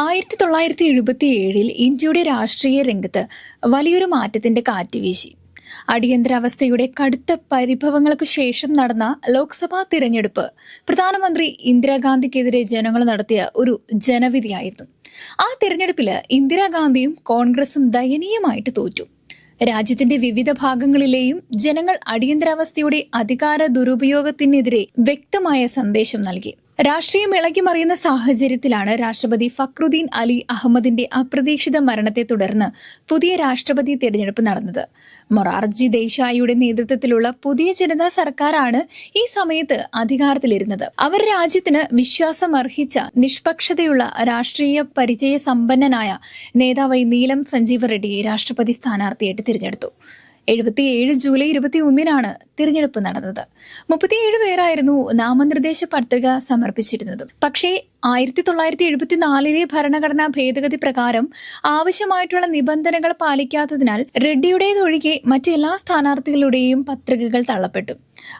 ആയിരത്തി തൊള്ളായിരത്തി എഴുപത്തി ഏഴിൽ ഇന്ത്യയുടെ രാഷ്ട്രീയ രംഗത്ത് വലിയൊരു മാറ്റത്തിന്റെ കാറ്റ് വീശി. അടിയന്തരാവസ്ഥയുടെ കടുത്ത പരിഭവങ്ങൾക്ക് ശേഷം നടന്ന ലോക്സഭാ തിരഞ്ഞെടുപ്പ് പ്രധാനമന്ത്രി ഇന്ദിരാഗാന്ധിക്കെതിരെ ജനങ്ങൾ നടത്തിയ ഒരു ജനവിധിയായിരുന്നു. ആ തിരഞ്ഞെടുപ്പിൽ ഇന്ദിരാഗാന്ധിയും കോൺഗ്രസും ദയനീയമായിട്ട് തോറ്റു. രാജ്യത്തിന്റെ വിവിധ ഭാഗങ്ങളിലെയും ജനങ്ങൾ അടിയന്തരാവസ്ഥയുടെ അധികാര ദുരുപയോഗത്തിനെതിരെ വ്യക്തമായ സന്ദേശം നൽകി. രാഷ്ട്രീയം ഇളകി മറിയുന്ന സാഹചര്യത്തിലാണ് രാഷ്ട്രപതി ഫക്രുദ്ദീൻ അലി അഹമ്മദിന്റെ അപ്രതീക്ഷിത മരണത്തെ തുടർന്ന് പുതിയ രാഷ്ട്രപതി തിരഞ്ഞെടുപ്പ് നടന്നത്. മൊറാർജി ദേശായിയുടെ നേതൃത്വത്തിലുള്ള പുതിയ ജനതാ സർക്കാരാണ് ഈ സമയത്ത് അധികാരത്തിലിരുന്നത്. അവർ രാജ്യത്തിന് വിശ്വാസം അർഹിച്ച നിഷ്പക്ഷതയുള്ള രാഷ്ട്രീയ പരിചയ സമ്പന്നനായ നേതാവായി നീലം സഞ്ജീവ് റെഡ്ഡിയെ രാഷ്ട്രപതി സ്ഥാനാർത്ഥിയായിട്ട് തിരഞ്ഞെടുത്തു. എഴുപത്തിയേഴ് ജൂലൈ ഇരുപത്തി ഒന്നിനാണ് തിരഞ്ഞെടുപ്പ് നടന്നത്. മുപ്പത്തിയേഴ് പേരായിരുന്നു നാമനിർദ്ദേശ പത്രിക സമർപ്പിച്ചിരുന്നത്. പക്ഷേ ആയിരത്തി തൊള്ളായിരത്തി എഴുപത്തിനാലിലെ ഭരണഘടനാ ഭേദഗതി പ്രകാരം ആവശ്യമായിട്ടുള്ള നിബന്ധനകൾ പാലിക്കാത്തതിനാൽ റെഡ്ഡിയുടേതൊഴികെ മറ്റെല്ലാ സ്ഥാനാർത്ഥികളുടെയും പത്രികകൾ തള്ളപ്പെട്ടു.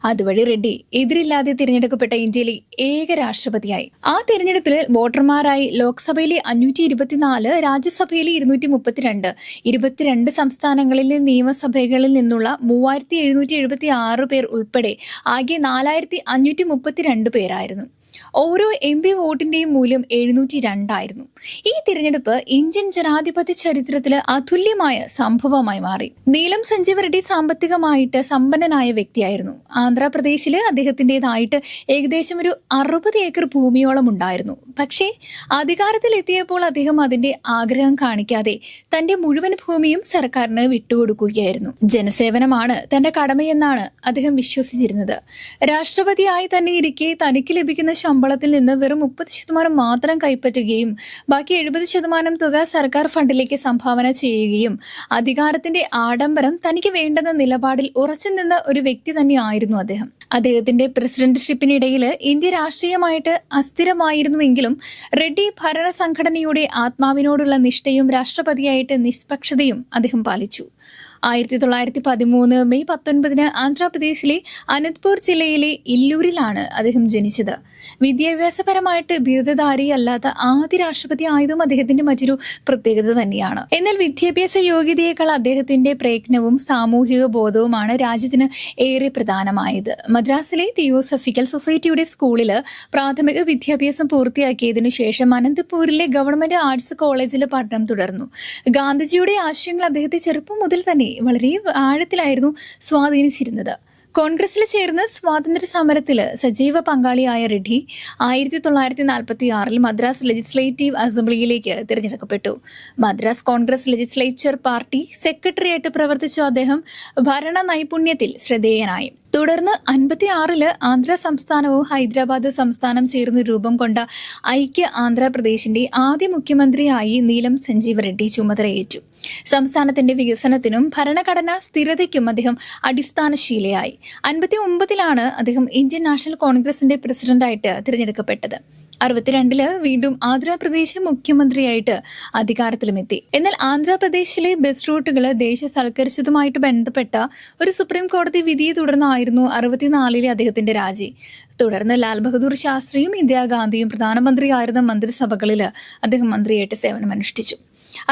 അതുവഴി റെഡ്ഡി എതിരില്ലാതെ തിരഞ്ഞെടുക്കപ്പെട്ട ഇന്ത്യയിലെ ഏക രാഷ്ട്രപതിയായി. ആ തിരഞ്ഞെടുപ്പിൽ വോട്ടർമാരായി ലോക്സഭയിലെ അഞ്ഞൂറ്റി ഇരുപത്തിനാല് രാജ്യസഭയിലെ ഇരുന്നൂറ്റി മുപ്പത്തിരണ്ട് ഇരുപത്തിരണ്ട് സംസ്ഥാനങ്ങളിലെ നിയമസഭകളിൽ നിന്നുള്ള മൂവായിരത്തി എഴുന്നൂറ്റി എഴുപത്തി ആറ് പേർ ഉൾപ്പെടെ ആകെ നാലായിരത്തി അഞ്ഞൂറ്റി മുപ്പത്തിരണ്ട് പേരായിരുന്നു. ഓരോ എം പി വോട്ടിന്റെയും മൂല്യം എഴുന്നൂറ്റി രണ്ടായിരുന്നു ഈ തിരഞ്ഞെടുപ്പ് ഇന്ത്യൻ ജനാധിപത്യ ചരിത്രത്തിൽ അതുല്യമായ സംഭവമായി മാറി. നീലം സഞ്ജീവ് റെഡ്ഡി സാമ്പത്തികമായിട്ട് സമ്പന്നനായ വ്യക്തിയായിരുന്നു. ആന്ധ്രാപ്രദേശിൽ അദ്ദേഹത്തിന്റെതായിട്ട് ഏകദേശം ഒരു അറുപത് ഏക്കർ ഭൂമിയോളം ഉണ്ടായിരുന്നു. പക്ഷേ അധികാരത്തിൽ എത്തിയപ്പോൾ അദ്ദേഹം അതിന്റെ ആഗ്രഹം കാണിക്കാതെ തന്റെ മുഴുവൻ ഭൂമിയും സർക്കാരിന് വിട്ടുകൊടുക്കുകയായിരുന്നു. ജനസേവനമാണ് തന്റെ കടമയെന്നാണ് അദ്ദേഹം വിശ്വസിച്ചിരുന്നത്. രാഷ്ട്രപതിയായി തന്നെ ഇരിക്കെ തനിക്ക് ലഭിക്കുന്ന ശമ്പളത്തിൽ നിന്ന് വെറും മുപ്പത് ശതമാനം മാത്രം കൈപ്പറ്റുകയും ബാക്കി എഴുപത് ശതമാനം തുക സർക്കാർ ഫണ്ടിലേക്ക് സംഭാവന ചെയ്യുകയും അധികാരത്തിന്റെ ആഡംബരം തനിക്ക് വേണ്ടെന്ന നിലപാടിൽ ഉറച്ചു നിന്ന ഒരു വ്യക്തി തന്നെയായിരുന്നു അദ്ദേഹം. അദ്ദേഹത്തിന്റെ പ്രസിഡന്റ്ഷിപ്പിനിടയിൽ ഇന്ത്യ രാഷ്ട്രീയമായിട്ട് അസ്ഥിരമായിരുന്നുവെങ്കിലും റെഡ്ഡി ഭരണ സംഘടനയുടെ ആത്മാവിനോടുള്ള നിഷ്ഠയും രാഷ്ട്രപതിയായിട്ട് നിഷ്പക്ഷതയും അദ്ദേഹം പാലിച്ചു. ആയിരത്തി തൊള്ളായിരത്തി പതിമൂന്ന് മെയ് പത്തൊൻപതിന് ആന്ധ്രാപ്രദേശിലെ അനന്ത്പൂർ ജില്ലയിലെ ഇല്ലൂരിലാണ് അദ്ദേഹം ജനിച്ചത്. വിദ്യാഭ്യാസപരമായിട്ട് ബിരുദധാരിയല്ലാത്ത ആദ്യ രാഷ്ട്രപതി ആയതും അദ്ദേഹത്തിന്റെ മറ്റൊരു പ്രത്യേകത തന്നെയാണ്. എന്നാൽ വിദ്യാഭ്യാസ യോഗ്യതയേക്കാൾ അദ്ദേഹത്തിന്റെ പ്രയത്നവും സാമൂഹിക ബോധവുമാണ് രാജ്യത്തിന് ഏറെ പ്രധാനമായത്. മദ്രാസിലെ തിയോസഫിക്കൽ സൊസൈറ്റിയുടെ സ്കൂളിൽ പ്രാഥമിക വിദ്യാഭ്യാസം പൂർത്തിയാക്കിയതിനു ശേഷം അനന്തപൂരിലെ ഗവൺമെന്റ് ആർട്സ് കോളേജിൽ പഠനം തുടർന്നു. ഗാന്ധിജിയുടെ ആശയങ്ങൾ അദ്ദേഹത്തെ ചെറുപ്പം മുതൽ തന്നെ വളരെ ആഴത്തിലായിരുന്നു സ്വാധീനിച്ചിരുന്നത്. കോൺഗ്രസിൽ ചേർന്ന് സ്വാതന്ത്ര്യ സമരത്തിൽ സജീവ പങ്കാളിയായ റെഡ്ഡി ആയിരത്തി തൊള്ളായിരത്തി നാൽപ്പത്തി ആറിൽ മദ്രാസ് ലെജിസ്ലേറ്റീവ് അസംബ്ലിയിലേക്ക് തിരഞ്ഞെടുക്കപ്പെട്ടു. മദ്രാസ് കോൺഗ്രസ് ലെജിസ്ലേച്ചർ പാർട്ടി സെക്രട്ടറിയായിട്ട് പ്രവർത്തിച്ച അദ്ദേഹം ഭരണ നൈപുണ്യത്തിൽ ശ്രദ്ധേയനായി. തുടർന്ന് അൻപത്തി ആറിൽ ആന്ധ്ര സംസ്ഥാനവും ഹൈദരാബാദ് സംസ്ഥാനം ചേർന്ന് രൂപം കൊണ്ട ഐക്യ ആന്ധ്രാപ്രദേശിന്റെ ആദ്യ മുഖ്യമന്ത്രിയായി നീലം സഞ്ജീവ റെഡ്ഡി ചുമതലയേറ്റു. സംസ്ഥാനത്തിന്റെ വികസനത്തിനും ഭരണഘടനാ സ്ഥിരതയ്ക്കും അദ്ദേഹം അടിസ്ഥാനശീലയായി. അൻപത്തി ഒമ്പതിലാണ് അദ്ദേഹം ഇന്ത്യൻ നാഷണൽ കോൺഗ്രസിന്റെ പ്രസിഡന്റായിട്ട് തിരഞ്ഞെടുക്കപ്പെട്ടത്. അറുപത്തിരണ്ടിൽ വീണ്ടും ആന്ധ്രാപ്രദേശ് മുഖ്യമന്ത്രിയായിട്ട് അധികാരത്തിലുമെത്തി. എന്നാൽ ആന്ധ്രാപ്രദേശിലെ ബസ് റൂട്ടുകൾ ദേശസൽക്കരിച്ചതുമായിട്ട് ബന്ധപ്പെട്ട ഒരു സുപ്രീം കോടതി വിധിയെ തുടർന്നായിരുന്നു അറുപത്തിനാലിലെ അദ്ദേഹത്തിന്റെ രാജി. തുടർന്ന് ലാൽ ബഹദൂർ ശാസ്ത്രിയും ഇന്ദിരാഗാന്ധിയും പ്രധാനമന്ത്രിയായിരുന്ന മന്ത്രിസഭകളിൽ അദ്ദേഹം മന്ത്രിയായിട്ട് സേവനമനുഷ്ഠിച്ചു.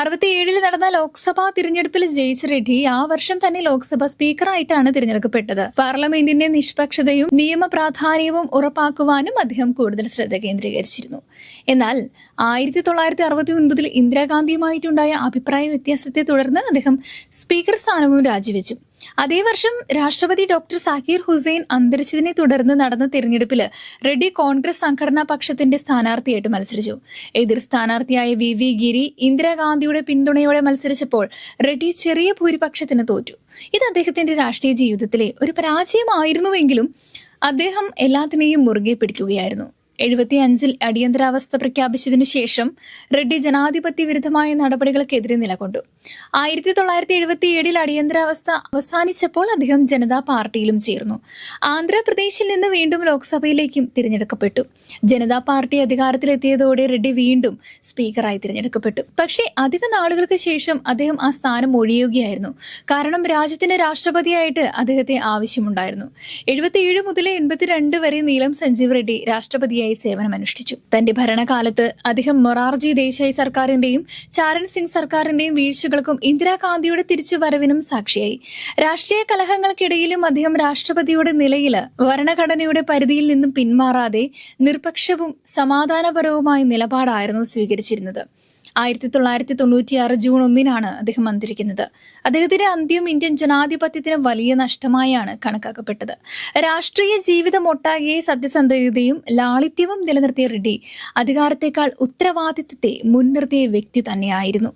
അറുപത്തിയേഴിൽ നടന്ന ലോക്സഭാ തിരഞ്ഞെടുപ്പിൽ ജയിച്ച റെഡ്ഡി ആ വർഷം തന്നെ ലോക്സഭാ സ്പീക്കറായിട്ടാണ് തിരഞ്ഞെടുക്കപ്പെട്ടത്. പാർലമെന്റിന്റെ നിഷ്പക്ഷതയും നിയമപ്രാധാന്യവും ഉറപ്പാക്കുവാനും അദ്ദേഹം കൂടുതൽ ശ്രദ്ധ കേന്ദ്രീകരിച്ചിരുന്നു. എന്നാൽ ആയിരത്തി തൊള്ളായിരത്തി അറുപത്തി ഒൻപതിൽ ഇന്ദിരാഗാന്ധിയുമായിട്ടുണ്ടായ അഭിപ്രായ വ്യത്യാസത്തെ തുടർന്ന് അദ്ദേഹം സ്പീക്കർ സ്ഥാനവും രാജിവെച്ചു. അതേ വർഷം രാഷ്ട്രപതി ഡോക്ടർ സാഹിർ ഹുസൈൻ അന്തരിച്ചതിനെ തുടർന്ന് നടന്ന തിരഞ്ഞെടുപ്പിൽ റെഡ്ഡി കോൺഗ്രസ് സംഘടനാ പക്ഷത്തിന്റെ സ്ഥാനാർത്ഥിയായിട്ട് മത്സരിച്ചു. എതിർ സ്ഥാനാർത്ഥിയായ വി വി ഗിരി ഇന്ദിരാഗാന്ധിയുടെ പിന്തുണയോടെ മത്സരിച്ചപ്പോൾ റെഡ്ഡി ചെറിയ ഭൂരിപക്ഷത്തിന് തോറ്റു. ഇത് അദ്ദേഹത്തിന്റെ രാഷ്ട്രീയ ജീവിതത്തിലെ ഒരു പരാജയമായിരുന്നുവെങ്കിലും അദ്ദേഹം എല്ലാത്തിനെയും മുറുകെ പിടിക്കുകയായിരുന്നു. എഴുപത്തി അഞ്ചിൽ അടിയന്തരാവസ്ഥ പ്രഖ്യാപിച്ചതിനു ശേഷം റെഡ്ഡി ജനാധിപത്യ വിരുദ്ധമായ നടപടികൾക്കെതിരെ നിലകൊണ്ടു. ആയിരത്തി തൊള്ളായിരത്തി എഴുപത്തി ഏഴിൽ അടിയന്തരാവസ്ഥ അവസാനിച്ചപ്പോൾ അദ്ദേഹം ജനതാ പാർട്ടിയിലും ചേർന്നു. ആന്ധ്രാപ്രദേശിൽ നിന്ന് വീണ്ടും ലോക്സഭയിലേക്കും തിരഞ്ഞെടുക്കപ്പെട്ടു. ജനതാ പാർട്ടി അധികാരത്തിലെത്തിയതോടെ റെഡ്ഡി വീണ്ടും സ്പീക്കറായി തിരഞ്ഞെടുക്കപ്പെട്ടു. പക്ഷേ അധിക നാളുകൾക്ക് ശേഷം അദ്ദേഹം ആ സ്ഥാനം ഒഴിയുകയായിരുന്നു. കാരണം രാജ്യത്തിന്റെ രാഷ്ട്രപതിയായിട്ട് അദ്ദേഹത്തെ ആവശ്യമുണ്ടായിരുന്നു. എഴുപത്തിയേഴ് മുതൽ എൺപത്തിരണ്ട് വരെ നീലം സഞ്ജീവ് റെഡ്ഡി രാഷ്ട്രപതിയായി സേവനമനുഷ്ഠിച്ചു. തന്റെ ഭരണകാലത്ത് അദ്ദേഹം മൊറാർജി ദേശായി സർക്കാരിന്റെയും ചാരൺ സിംഗ് സർക്കാരിന്റെയും വീഴ്ചകൾക്കും ഇന്ദിരാഗാന്ധിയുടെ തിരിച്ചുവരവിനും സാക്ഷിയായി. രാഷ്ട്രീയ കലഹങ്ങൾക്കിടയിലും അദ്ദേഹം രാഷ്ട്രപതിയുടെ നിലയിൽ ഭരണഘടനയുടെ പരിധിയിൽ നിന്നും പിന്മാറാതെ നിർപക്ഷവും സമാധാനപരവുമായ നിലപാടായിരുന്നു സ്വീകരിച്ചിരുന്നത്. ആയിരത്തി തൊള്ളായിരത്തി തൊണ്ണൂറ്റിയാറ് ജൂൺ ഒന്നിനാണ് അദ്ദേഹം അന്തരിക്കുന്നത് അദ്ദേഹത്തിന്റെ അന്ത്യം ഇന്ത്യൻ ജനാധിപത്യത്തിന് വലിയ നഷ്ടമായാണ് കണക്കാക്കപ്പെട്ടത്. രാഷ്ട്രീയ ജീവിതം ഒട്ടാകെ സത്യസന്ധതയും ലാളിത്യവും നിലനിർത്തിയ റെഡ്ഡി അധികാരത്തെക്കാൾ ഉത്തരവാദിത്തത്തെ മുൻനിർത്തിയ വ്യക്തി തന്നെയായിരുന്നു.